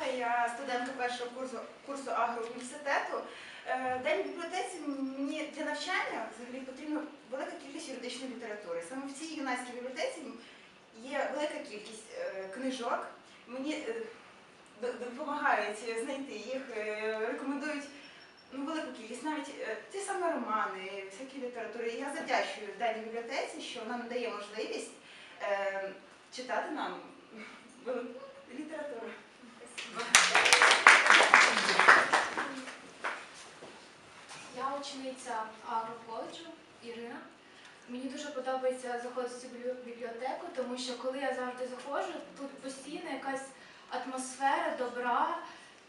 Ольга, я студентка першого курсу, курсу агроуніверситету. Е, День бібліотеці мені для навчання взагалі потрібна велика кількість юридичної літератури. Саме в цій юнацькій бібліотеці є велика кількість е, книжок. Мені е, допомагають знайти їх, рекомендують ну, велику кількість, навіть ті самі романи, всякі літератури. Я завдячую даній бібліотеці, що вона надає можливість читати нам велику літературу. Я учениця агроколеджу Ірина. Мені дуже подобається заходити в цю бібліотеку, тому що коли я завжди заходжу, тут постійно якась атмосфера добра,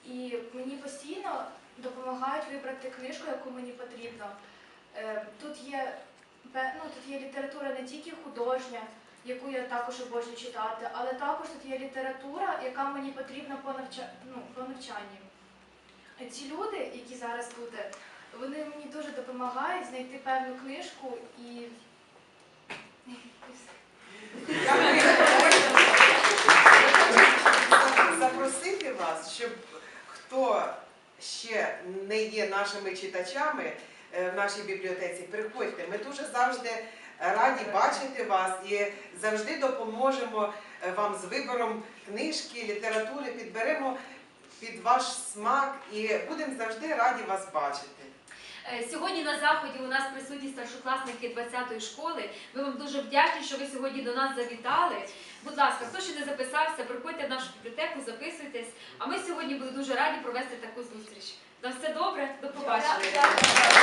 і мені постійно допомагають вибрати книжку, яку мені потрібно. Е, Тут є, ну, тут є література не тільки художня, яку я також обожнюю читати, але також тут є література, яка мені потрібна по, навча... ну, по навчанні. Ці люди, які зараз тут, вони мені дуже допомагають знайти певну книжку і. запросити вас, щоб хто ще не є нашими читачами е, в нашій бібліотеці, приходьте. Ми дуже завжди раді бачити вас і завжди допоможемо е, вам з вибором книжки, літератури, підберемо під ваш смак і будемо завжди раді вас бачити. Е, Сьогодні на заході у нас присутні старшокласники 20-ї школи. Ми вам дуже вдячні, що ви сьогодні до нас завітали. Будь ласка, хто ще не записався, приходьте в нашу бібліотеку, записуйтесь. А ми сьогодні були дуже раді провести таку зустріч. На все добре, до побачення.